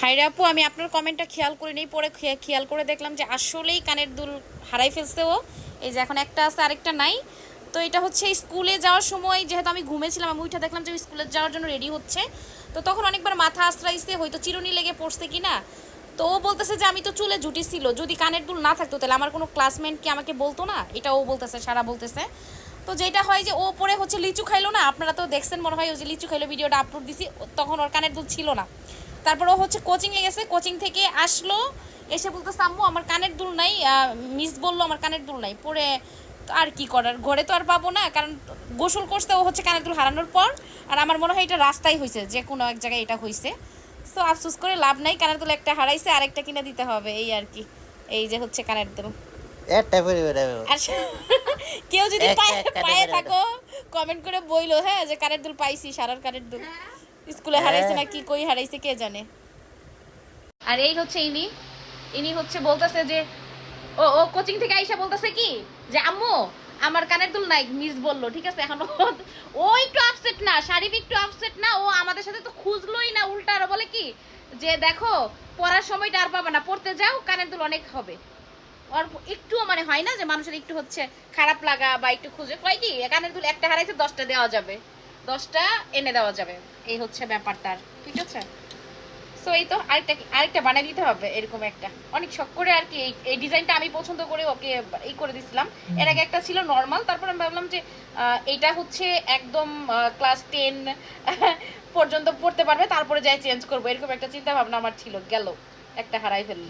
হাইরা আপু, আমি আপনার কমেন্টটা খেয়াল করে নেই পরে খেয়াল করে দেখলাম যে আসলেই কানের দুল হারাই ফেলছে ও। এই যে এখন একটা আছে, আরেকটা নাই। তো এটা হচ্ছে স্কুলে যাওয়ার সময়, যেহেতু আমি ঘুমেছিলাম, আমি উঠে দেখলাম যে স্কুলে যাওয়ার জন্য রেডি হচ্ছে। তো তখন অনেকবার মাথা আশ্রাইছে, হয়তো চিরুনি লেগে পড়ছে কি না? তো ও বলতেছে যে আমি তো চুলে ঝুটি ছিল, যদি কানের দুল না থাকতো তাহলে আমার কোনো ক্লাসমেট কি আমাকে বলতো না? এটা ও বলতেছে, সারা বলতেছে। তো যেটা হয় যে ও পরে হচ্ছে লিচু খাইলো না, আপনারা তো দেখছেন মনে হয় ও যে লিচু খাইলো, ভিডিওটা আপলোড দিছি, তখন ওর কানের দুল ছিল না। তারপর ও হচ্ছে কোচিংয়ে গেছে কোচিং থেকে আসলো এসে বলতো আম্মু আমার কানের দুল নাই। মিস বলল আমার কানের দুল নাই। পরে আর কি করার? ঘরে তো আর পাবো না কারণ গোসল করতে ও হচ্ছে কানের দুল হারানোর পর। আর আমার মনে হয় এটা রাস্তায় হয়েছে যে কোনো এক জায়গায় এটা হয়েছে। তো আফসোস করে লাভ নাই কানের দুল একটা হারাইছে আরেকটা কিনে দিতে হবে এই আর কি। এই যে হচ্ছে কানের দুল। একটা আর কেউ যদি একটা পায়ে একটা থাকো কমেন্ট করে বইলো হ্যাঁ যে কানের দুল পাইছি সারার কানের দুল। স্কুলে হারাইছে না কি কই হারাইছে কে জানে? আর এই হচ্ছে ইনি। ইনি হচ্ছে বলতেছে যে ও ও কোচিং থেকে আইসা বলতেছে কি? যে আম্মু আমার কানের দুল নাই মিস বলল ঠিক আছে? এখন ও- একটু আপসেট না শারীরিক একটু আপসেট না ও আমাদের সাথে তো খুঁজলোই না উল্টা আরও বলে কি? যে দেখো পড়ার সময়টা আর পাবে না পড়তে যাও কানের দুল অনেক হবে। ওর একটুও মানে হয় না যে মানুষের একটু হচ্ছে খারাপ লাগা বা একটু খুঁজে কয় কি কানের দুল একটা হারাইছে দশটা দেওয়া যাবে। দশটা এনে দেওয়া যাবে। এই হচ্ছে ব্যাপারটার ঠিক আছে? সো এই তো আরেকটা কি- আরেকটা বানিয়ে দিতে হবে এরকম একটা। অনেক শখ করে আর কি এই- এই ডিজাইনটা আমি পছন্দ করে ওকে এই করে দিছিলাম। এর আগে একটা ছিল নর্মাল তারপর আমি ভাবলাম যে এটা হচ্ছে একদম ক্লাস টেন পর্যন্ত পড়তে পারবে তারপরে যাই চেঞ্জ করব এরকম একটা চিন্তা ভাবনা আমার ছিল গেল একটা হারাই ফেলল।